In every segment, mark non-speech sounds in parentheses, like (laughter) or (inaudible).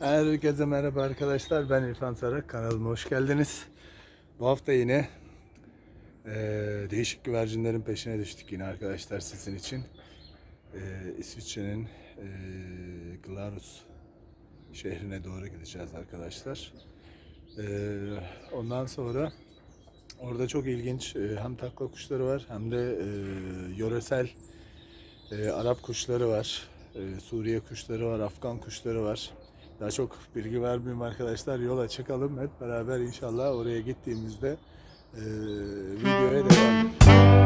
Herkese merhaba arkadaşlar. Ben İrfan Sarak. Kanalıma hoş geldiniz. Bu hafta yine eee, değişik güvercinlerin peşine düştük yine arkadaşlar sizin için. Eee, İsviçre'nin eee Glarus şehrine doğru gideceğiz arkadaşlar. Eee, ondan sonra orada çok ilginç eee, hem takla kuşları var hem de eee, yöresel eee, Arap kuşları var. Eee, Suriye kuşları var, Afgan kuşları var. Daha çok bilgi vermeyeyim arkadaşlar. Yola çıkalım hep beraber inşallah oraya gittiğimizde eee, videoya devam. Evet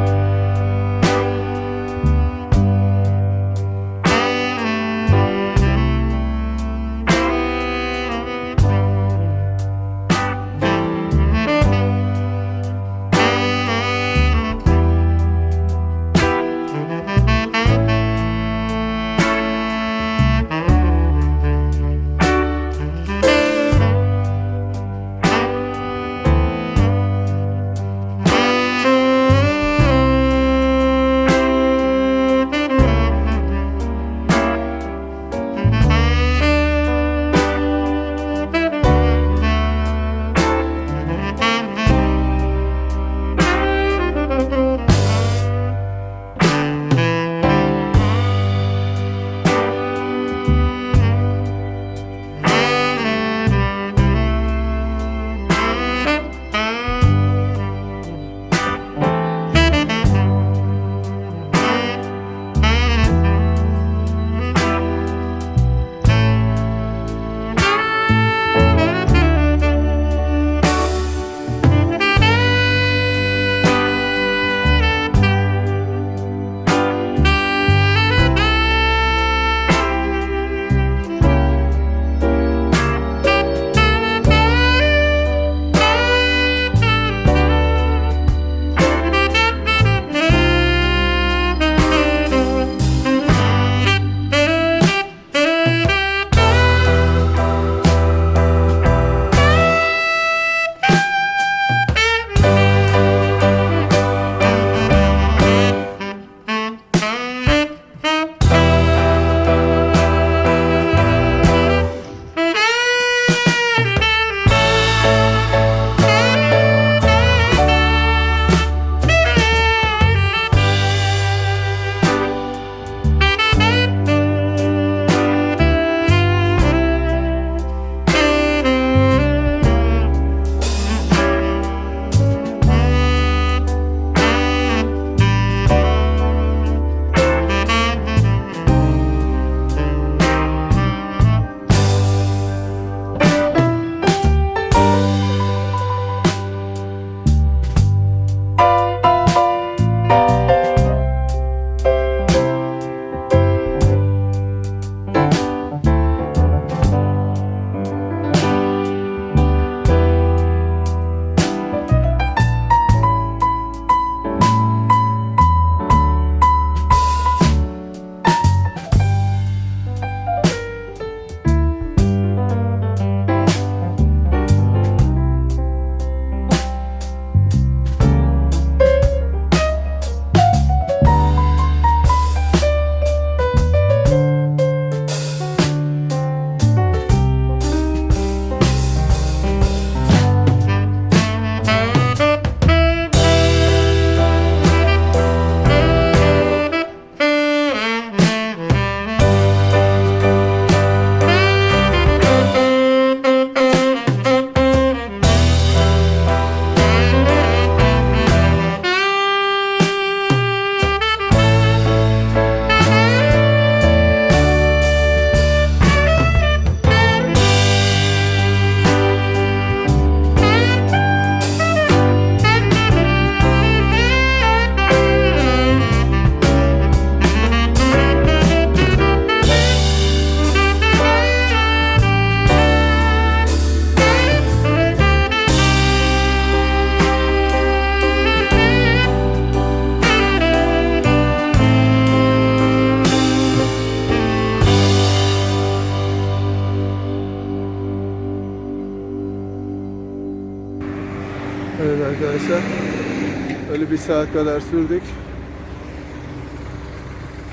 saat kadar sürdük.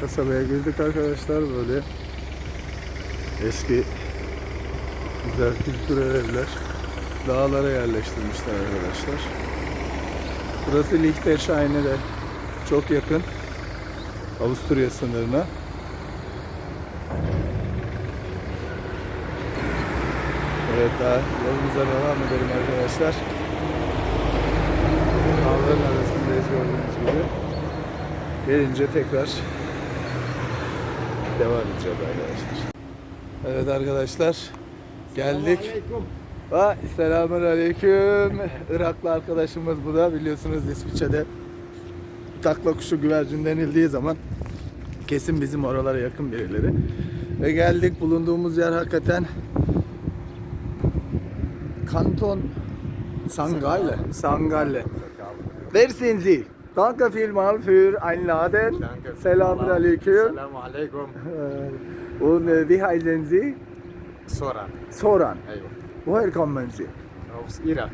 Kasabaya girdik arkadaşlar böyle eski Güzel kültürel evler. Dağlara yerleştirmişler arkadaşlar. Burası Liechtenstein'e de çok yakın. Avusturya sınırına. Evet daha yolumuza devam edelim arkadaşlar. Dağların gördüğünüz gibi. Gelince tekrar devam edeceğiz arkadaşlar. Evet arkadaşlar geldik. Va selamun aleyküm. Iraklı arkadaşımız bu da biliyorsunuz İsviçre'de takla kuşu güvercin denildiği zaman kesin bizim oralara yakın birileri. Ve geldik bulunduğumuz yer hakikaten Kanton Sangalle. Sangalle. Wer sind Sie? Danke vielmals für Einladen. Selamun aleyküm. Selamun aleyküm. Äh, Und äh, wie heißen Sie? Soran. Soran. Eyvah. Woher kommen Sie? Aus Irak.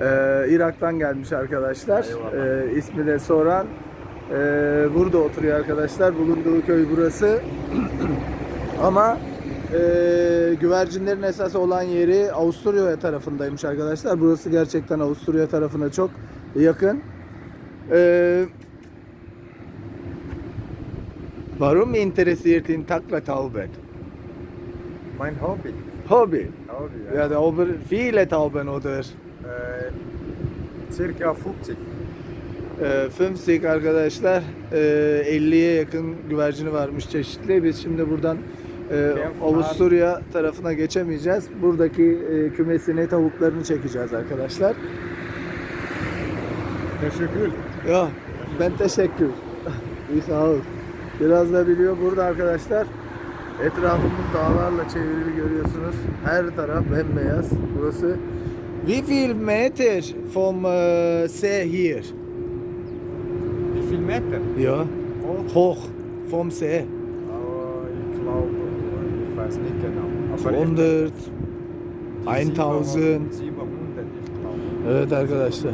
Ee, Irak'tan gelmiş arkadaşlar. Eyvallah. Ee, ismi de Soran. Ee, burada oturuyor arkadaşlar. Bulunduğu köy burası. (clears throat) Ama e, güvercinlerin esas olan yeri Avusturya tarafındaymış arkadaşlar. Burası gerçekten Avusturya tarafına çok yakın. Ee, Warum interessiert ihn Taklataubet? Mein Hobby. Hobby. Hobby, Ja, da oben viele Tauben oder Äh, circa 50. Ee, 50 arkadaşlar ee, 50'ye yakın güvercini varmış çeşitli. Biz şimdi buradan ee, Avusturya tarafına geçemeyeceğiz. Buradaki ee, kümesini, tavuklarını çekeceğiz arkadaşlar. Teşekkür. Ya ben teşekkür. İyi sağ ol. Biraz da biliyor burada arkadaşlar. Etrafımız dağlarla çevrili görüyorsunuz. Her taraf bembeyaz. Burası Wie viel Meter vom äh, See hier? Wie viel Meter? Ja, Hoch? hoch vom See. Aber ich glaube, ich weiß nicht genau. Aber 100, ich- 1000. 700, ich glaube. Evet arkadaşlar.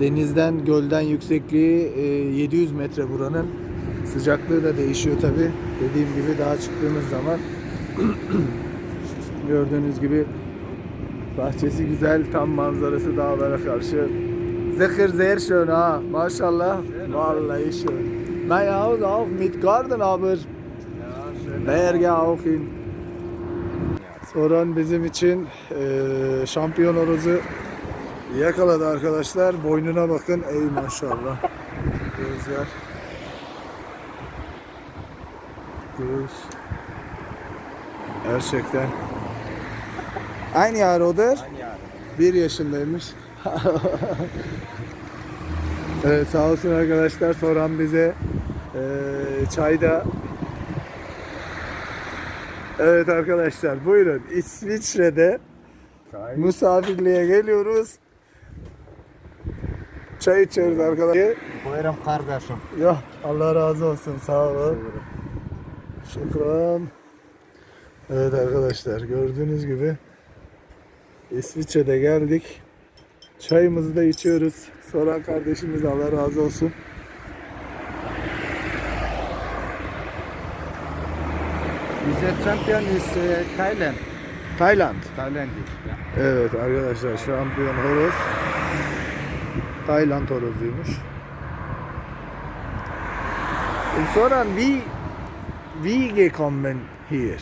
Denizden, gölden yüksekliği e, 700 metre buranın. Sıcaklığı da değişiyor tabi. Dediğim gibi daha çıktığımız zaman (clears throat) gördüğünüz gibi bahçesi güzel, tam manzarası dağlara karşı. Zehir sehr schön ha, maşallah. Vallahi schön. Mein Haus auch mit Garten, aber. Berge auch in. Soran bizim için eee şampiyon horozu yakaladı arkadaşlar. Boynuna bakın. Ey maşallah. Gözler. Göz. Gerçekten. Aynı yer odur. Bir yaşındaymış. evet sağ olsun arkadaşlar soran bize eee çayda Evet arkadaşlar buyurun İsviçre'de Çay. misafirliğe geliyoruz. Çay içiyoruz arkadaşlar. Buyurun kardeşim. Ya Allah razı olsun sağ olun. Şükran. Evet arkadaşlar gördüğünüz gibi İsviçre'de geldik. Çayımızı da içiyoruz. Soran kardeşimiz Allah razı olsun. Diese Champion ist äh, Thailand. Tayland. Thailand. Ja. Evet arkadaşlar şampiyon horoz. Tayland horozuymuş. Und Soran wie wie gekommen hier?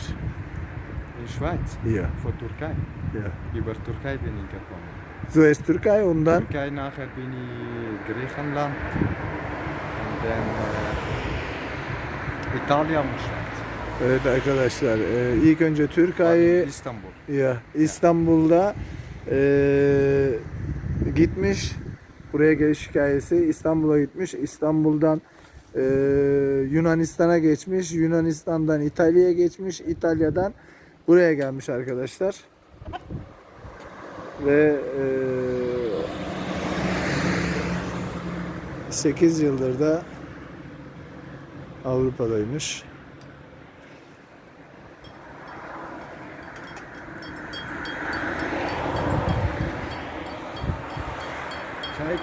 In Schweiz. Hier. Von Türkei. Ja. Über Türkei bin ich gekommen. Zuerst Türkei und dann Türkei, nachher bin ich Griechenland und dann äh, Italien und Schweiz. Evet arkadaşlar e, ilk önce Türkiye Pardon, İstanbul. ya İstanbul'da e, gitmiş buraya geliş hikayesi. İstanbul'a gitmiş. İstanbul'dan e, Yunanistan'a geçmiş. Yunanistan'dan İtalya'ya geçmiş. İtalya'dan buraya gelmiş arkadaşlar. Ve e, 8 yıldır da Avrupa'daymış.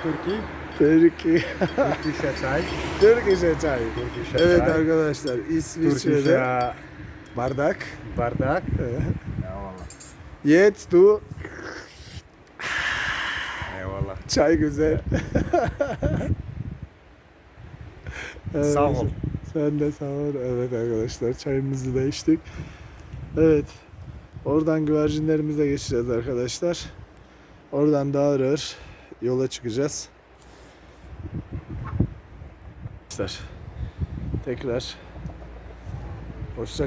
Çay Türkiye. Türkische Çay. Türkische çay. Türkische Evet Çay. arkadaşlar İsviçre'de Türkische bardak. bardak. Valla. Jetzt du Eyvallah. çay güzel. (laughs) Evet, Sağ ol. Sen de sağ ol. Evet arkadaşlar çayımızı da içtik. Evet. Oradan güvercinlerimize geçeceğiz arkadaşlar. Oradan da ağır ağır yola çıkacağız. Arkadaşlar tekrar hoşça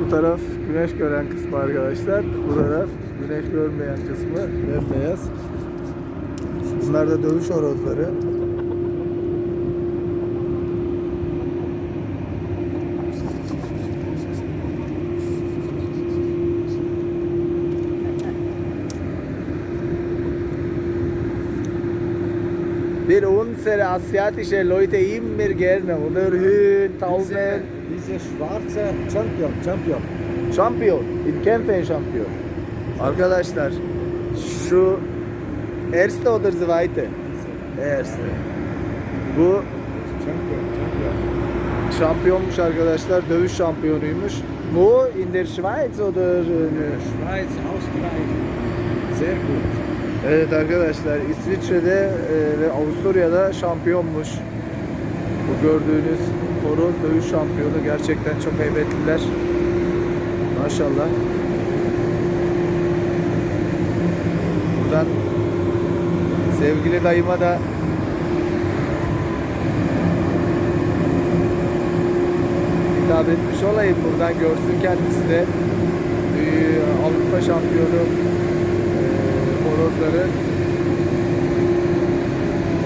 Bu taraf güneş gören kısmı arkadaşlar. Bu taraf güneş görmeyen kısmı bembeyaz. Bunlar da dövüş horozları. Wir unsere asiatische Leute immer gerne, oder? Hühn, Tauben, diese schwarze Champion, Champion. Şampiyon. In Kämpfen şampiyon. Arkadaşlar şu erste oder zweite? Erste. Bu Champion, Champion. şampiyonmuş arkadaşlar. Dövüş şampiyonuymuş. Bu in der Schweiz oder? Schweiz, Österreich. Sehr gut. Evet arkadaşlar İsviçre'de e, ve Avusturya'da şampiyonmuş. Bu gördüğünüz horoz dövüş şampiyonu gerçekten çok heybetliler. Maşallah. Buradan sevgili dayıma da hitap etmiş olayım buradan görsün kendisi de Ee, Avrupa şampiyonu horozları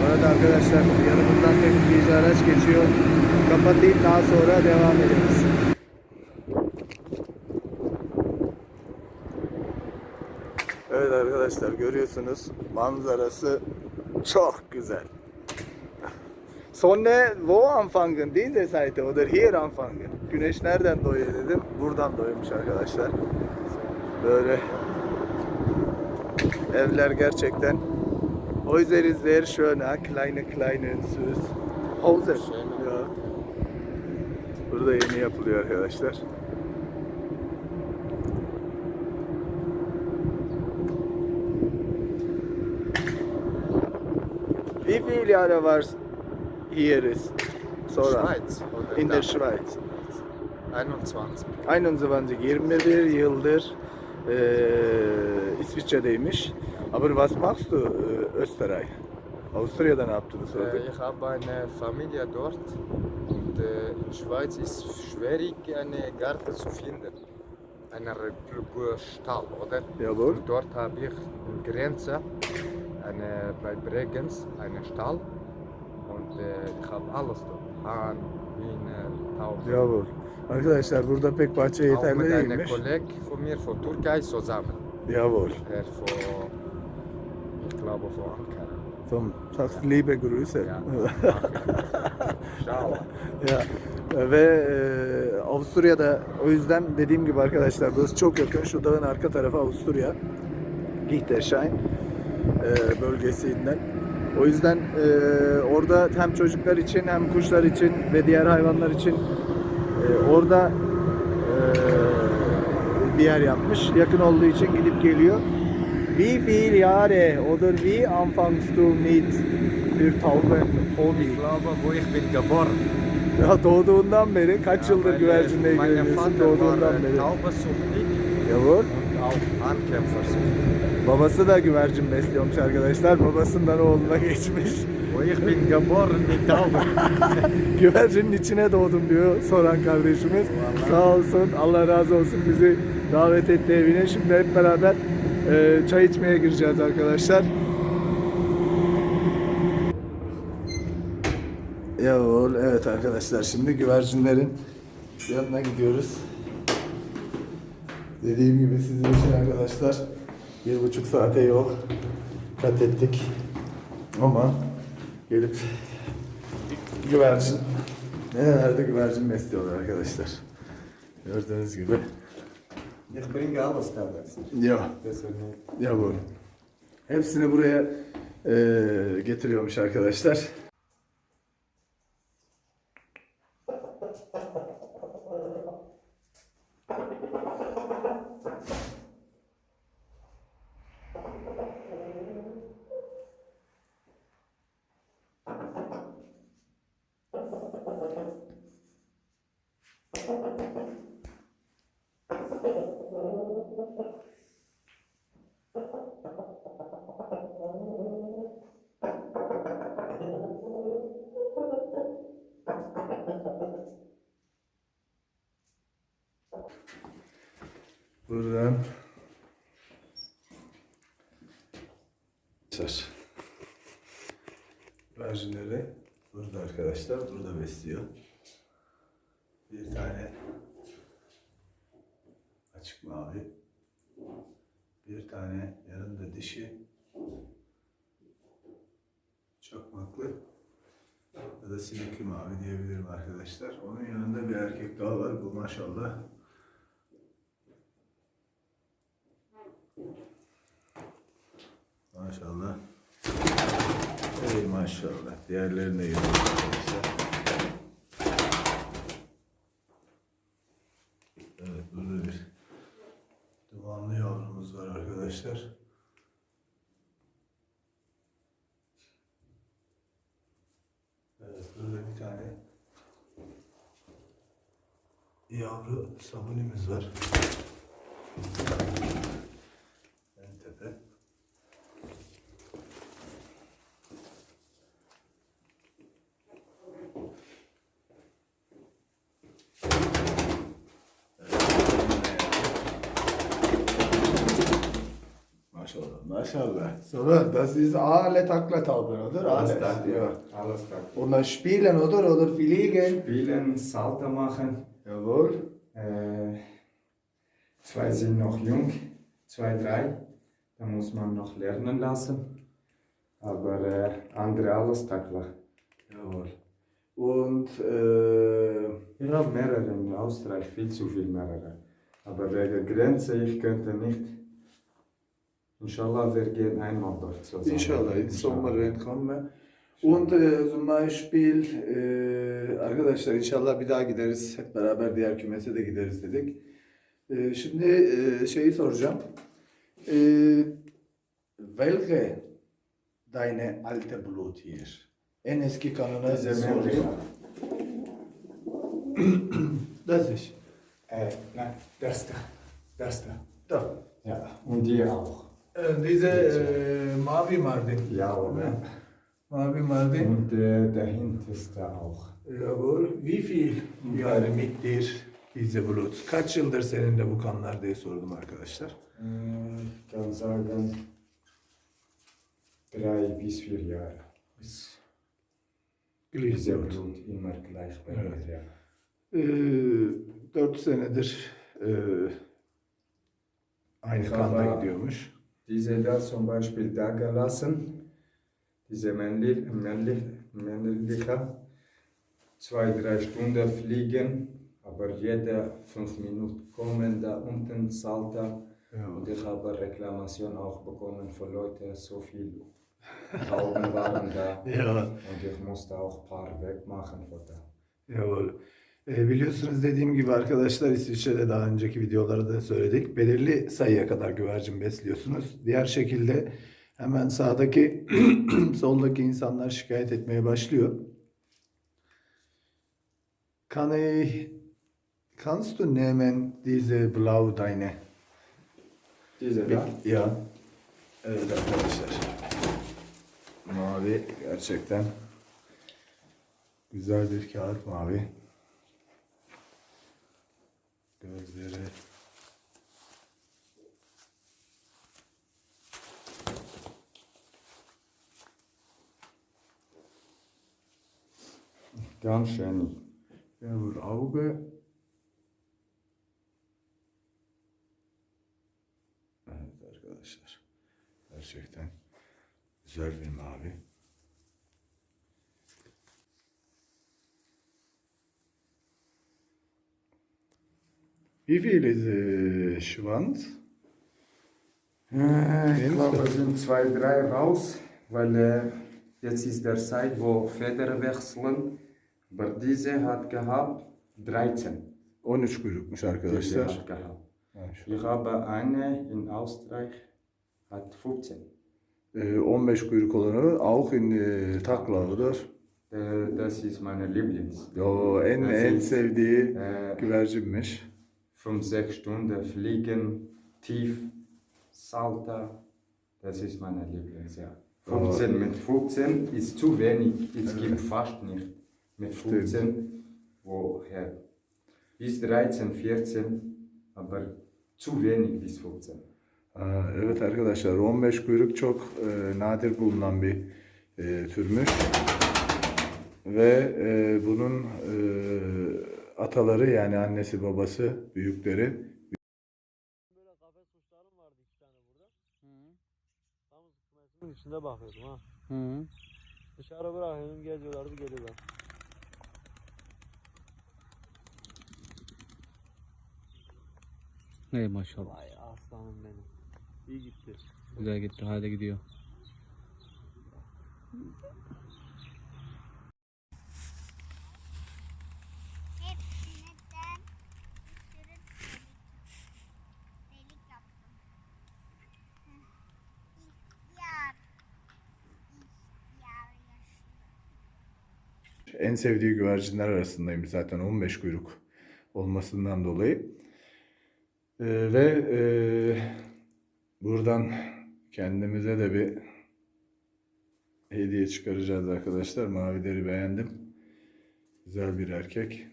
Orada arkadaşlar yanımızdan temizleyici araç geçiyor. Kapatayım daha sonra devam ederiz. Evet arkadaşlar görüyorsunuz manzarası çok güzel. Sonne wo anfangen? Diese Seite oder hier anfangen? Güneş nereden doğuyor dedim. Buradan doğuyormuş arkadaşlar. Böyle evler gerçekten Häuser ist sehr schön, ha? kleine kleine süß. Häuser. Ya. Burada yeni yapılıyor arkadaşlar. Wie viele Jahre war hier ist? Sonra. Schweiz. In der Schweiz. 21. 21, 21 yıldır eee İsviçre'deymiş. Aber was machst du eee, Österreich? Avusturya'da ne yaptığını Äh, sorduk. ich habe eine Familie dort und äh, in Schweiz ist schwierig, eine Garten zu finden. Einen Stall, oder? Jawohl. Und dort habe ich Grenze eine, bei Bregenz einen Stall habe alles dort. Hahn, Hühner, Tauben. Jawohl. Arkadaşlar burada pek bahçe Auch yeterli mit einem değilmiş. Kollegen von mir von Türkei zusammen. Jawohl. Er von, ich glaube von Ankara. Tamam. Sagst liebe Grüße. Ja. Ciao. (laughs) ya. Ve e, Avusturya'da o yüzden dediğim gibi arkadaşlar burası çok yakın. Şu dağın arka tarafı Avusturya. Liechtenstein e, bölgesinden. O yüzden e, orada hem çocuklar için hem kuşlar için ve diğer hayvanlar için e, orada e, bir yer yapmış. Yakın olduğu için gidip geliyor. Wie viele Jahre oder wie anfangst du mit für Tauben Hobby? Ich glaube, wo ich bin geboren. Ya doğduğundan beri kaç yıldır Meine- güvercinle ilgileniyorsun doğduğundan beri? Taubensuchtig Yavur. und auch Ankämpfersuchtig. Babası da güvercin besliyormuş arkadaşlar. Babasından oğluna geçmiş. İch bin Tauben. Güvercinin içine doğdum diyor soran kardeşimiz. Sağ olsun Allah razı olsun bizi davet etti evine. Şimdi hep beraber e, çay içmeye gireceğiz arkadaşlar. Yavul evet arkadaşlar şimdi güvercinlerin yanına gidiyoruz. Dediğim gibi sizin için arkadaşlar bir buçuk saate yol kat ettik. Ama gelip güvercin nerelerde güvercin besliyorlar arkadaşlar. Gördüğünüz gibi. Ich bringe alles damals. Ya, ya bu. Hepsini buraya eee, getiriyormuş arkadaşlar. Buradan Arkadaşlar. Güvercinleri burada arkadaşlar. Burada besliyor. Bir tane açık mavi. Bir tane yanında dişi. Çakmaklı. Ya da sinekli mavi diyebilirim arkadaşlar. Onun yanında bir erkek daha var. Bu Maşallah. Ey maşallah. Yiyoruz arkadaşlar. Evet burada bir dumanlı yavrumuz var arkadaşlar. Evet burada bir tane yavru sabunimiz var. Maşallah, maşallah. So, das ist alle Tacklertauben, oder? Alles Alles, ja. Alles da. Und dann spielen, oder? Oder fliegen. Spielen, Salto machen. Jawohl. Äh, zwei sind noch jung, zwei, drei. Da muss man noch lernen lassen. Aber äh, andere alles Tackler. Jawohl. Und äh, Ich habe mehrere in Österreich, viel zu viel mehrere. Aber wegen Grenze, ich könnte nicht. Inshallah, wir gehen einmal dort zusammen. inşallah Sommer werden kommen. Und äh, zum Beispiel arkadaşlar inşallah bir daha gideriz. Hep beraber diğer kümese de gideriz dedik. Ee, şimdi e, şeyi soracağım. Welche deine alte Blut hier? En eski kanını sordum. (coughs) Das ist. Äh, nein, das da. Das da. Da. Ja, und die auch. Diese e, mavi Mardin. Ja, oder? Mavi Mardin. Und äh, dahinter ist da auch. Jawohl. Wie viel Jahre mit dir diese Blut? Kaç yıldır seninle bu kanlar diye sordum arkadaşlar. Äh, Ich kann sagen, drei bis vier Jahre. Ist diese Glycerol. Blut immer gleich bei Evet. mir, ja. Ee, 4 senedir e, aynı kanda habe gidiyormuş. Diese da zum Beispiel da gelassen, diese männlich, männlich, männliche, zwei, drei Stunden fliegen, aber jede fünf Minuten kommen da unten Salter. Ja. Und ich habe Reklamation auch bekommen von Leuten, so viel Tauben waren da. (laughs) Ja. Und ich musste auch ein paar wegmachen von da. Jawohl. E, biliyorsunuz dediğim gibi arkadaşlar İsviçre'de daha önceki videolarda da söyledik. Belirli sayıya kadar güvercin besliyorsunuz. Diğer şekilde hemen sağdaki (clears throat) soldaki insanlar şikayet etmeye başlıyor. Kann ich, kannst du nehmen diese blau deine? Diese da? Ya. Evet arkadaşlar. Mavi gerçekten güzel bir kağıt mavi. Gözleri Ganz schön. ja, bu Auge. Evet arkadaşlar. Gerçekten güzel bir mavi. Wie viel ist äh, Schwanz? Äh, Ich glaube, es sind zwei, drei raus, weil äh, jetzt ist der Zeit, wo Feder wechseln. Aber diese hat gehabt 13. 13 kuyrukmuş Diese arkadaşlar. hat gehabt. Maşallah. Ich habe eine in Österreich, hat 15. Äh, 15 kuyruk olanı auch in äh, Takla oder? Äh, Das ist meine Lieblings. O en en sevdiği güvercinmiş. 5, 6 Stunden fliegen, Tief, Salta. Das ist meine Lieblings, ja. 15 mit 15 ist zu wenig. Es gibt fast nicht. Mit 15, woher? Bis 13, 14, aber zu wenig bis 15. Aa, Evet arkadaşlar 15 kuyruk çok e, nadir bulunan bir e, türmüş. Ve e, bunun e, ataları yani annesi babası büyükleri Böyle kafes kuşlarım vardı iki tane burada. Tam kümesinin içinde bakıyordum ha. Hı. Dışarı bırakıyordum geziyorlardı geliyorlar. Ey maşallah. Vay aslanım benim. İyi gitti. Güzel gitti. Hadi gidiyor. En sevdiği güvercinler arasındayım zaten 15 kuyruk olmasından dolayı. E, ve e, buradan kendimize de bir hediye çıkaracağız arkadaşlar. Mavileri beğendim. Güzel bir erkek.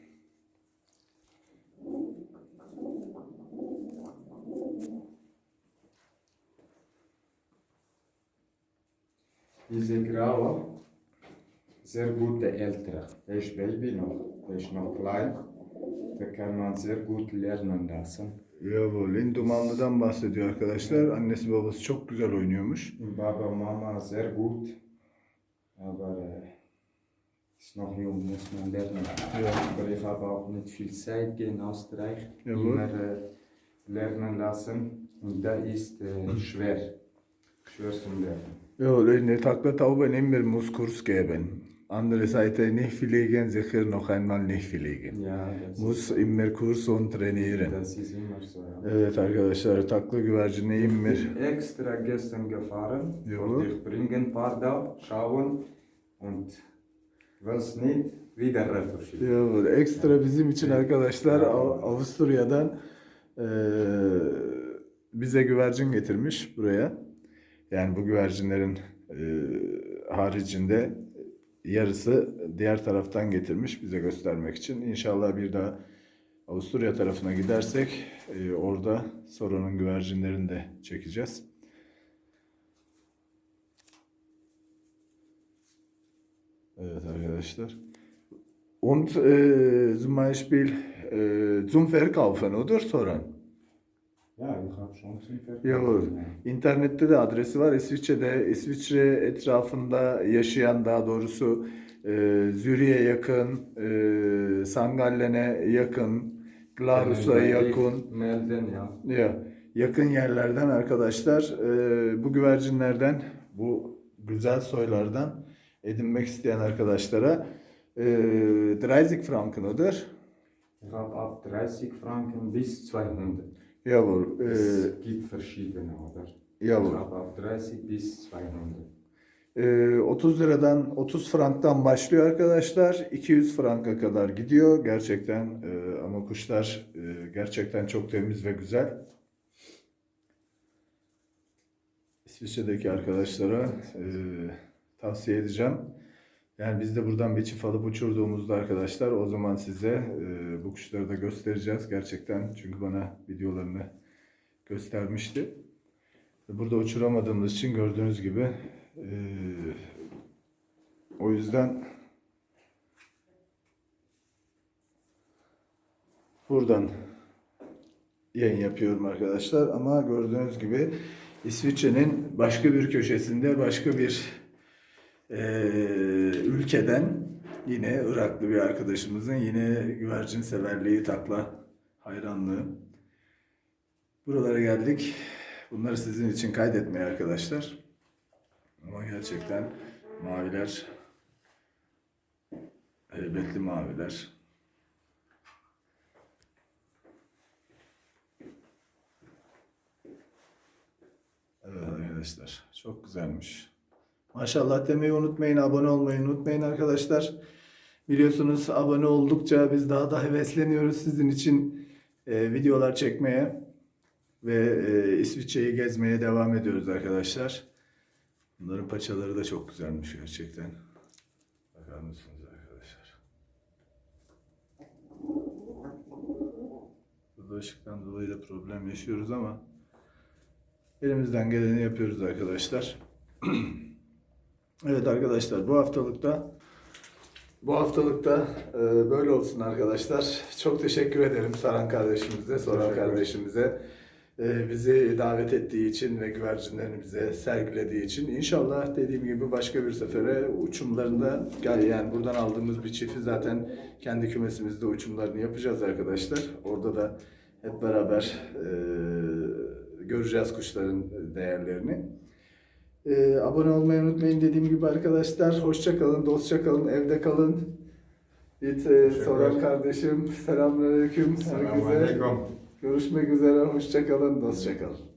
Diese graue, sehr gute. Der ist Baby noch, ist noch klein. Da kann man sehr gut lernen lassen. Jawohl, Dumanlı'dan bahsediyor arkadaşlar. Annesi babası çok güzel oynuyormuş. Baba, Mama sehr gut. Aber äh, ist noch jung, muss man lernen. Aber ich habe auch nicht viel Zeit in Österreich. Jawohl. Immer äh, lernen lassen. Und da ist äh, schwer. Schwer zum Lernen. Jawohl, in der takla tauben immer muss Kurs geben. Andere Seite nicht fliegen, sicher noch einmal nicht fliegen. Ja, Muss immer Kurs und trainieren. das ist immer so. Ja. Evet arkadaşlar takla güvercini Ich immer. extra gestern gefahren, wollte ich bringen, paar da, schauen und was nicht, wieder retour schicken. Jawohl, ekstra bizim için arkadaşlar Av- Avusturya'dan eee, bize güvercin getirmiş buraya. Yani bu güvercinlerin eee, haricinde yarısı diğer taraftan getirmiş bize göstermek için. İnşallah bir daha Avusturya tarafına gidersek eee, orada Soron'un güvercinlerini de çekeceğiz. Evet arkadaşlar. Und äh, zum Beispiel äh, zum Verkaufen, oder Soran? Verkauf. Jawohl. İnternette de adresi var. İsviçre'de, İsviçre etrafında yaşayan daha doğrusu e, Zürich'e yakın, e, Sangallen'e yakın, Glarus'a yakın, Melden, ja. ya yakın yerlerden arkadaşlar e, bu güvercinlerden, bu güzel soylardan edinmek isteyen arkadaşlara e, 30 Franken oder? Ich habe ab 30 Franken bis 200. Jawohl. E, Es gibt verschiedene, oder? Jawohl. habe ab 30 bis 200. Ee, 30 liradan 30 franktan başlıyor arkadaşlar. 200 franka kadar gidiyor. Gerçekten e, ama kuşlar e, gerçekten çok temiz ve güzel. İsviçre'deki arkadaşlara e, tavsiye edeceğim. Yani biz de buradan bir çift alıp uçurduğumuzda arkadaşlar o zaman size e, bu kuşları da göstereceğiz gerçekten. Çünkü bana videolarını göstermişti. Burada uçuramadığımız için gördüğünüz gibi eee, o yüzden buradan yayın yapıyorum arkadaşlar ama gördüğünüz gibi İsviçre'nin başka bir köşesinde başka bir eee, ülkeden yine Iraklı bir arkadaşımızın yine güvercin severliği takla hayranlığı Buralara geldik. Bunları sizin için kaydetmeye arkadaşlar. Ama gerçekten maviler heybetli maviler. Evet arkadaşlar çok güzelmiş. Maşallah demeyi unutmayın, abone olmayı unutmayın arkadaşlar. Biliyorsunuz abone oldukça biz daha da hevesleniyoruz sizin için e, videolar çekmeye. Ve e, İsviçre'yi gezmeye devam ediyoruz arkadaşlar. Bunların paçaları da çok güzelmiş gerçekten. Bakar mısınız arkadaşlar? Burada ışıktan dolayı da problem yaşıyoruz ama elimizden geleni yapıyoruz arkadaşlar. (clears throat) evet arkadaşlar bu haftalıkta bu haftalıkta e, böyle olsun arkadaşlar. Çok teşekkür ederim Saran kardeşimize, Soran kardeşimize. e, bizi davet ettiği için ve güvercinlerini bize sergilediği için. İnşallah dediğim gibi başka bir sefere uçumlarında gel- yani buradan aldığımız bir çifi zaten kendi kümesimizde uçumlarını yapacağız arkadaşlar. Orada da hep beraber e, göreceğiz kuşların değerlerini. Ee, abone olmayı unutmayın dediğim gibi arkadaşlar. Hoşça kalın, dostça kalın, evde kalın. Git e, Soran kardeşim. Selamünaleyküm herkese. Selamünaleyküm. Görüşmek üzere. Hoşça kalın, dostça kalın.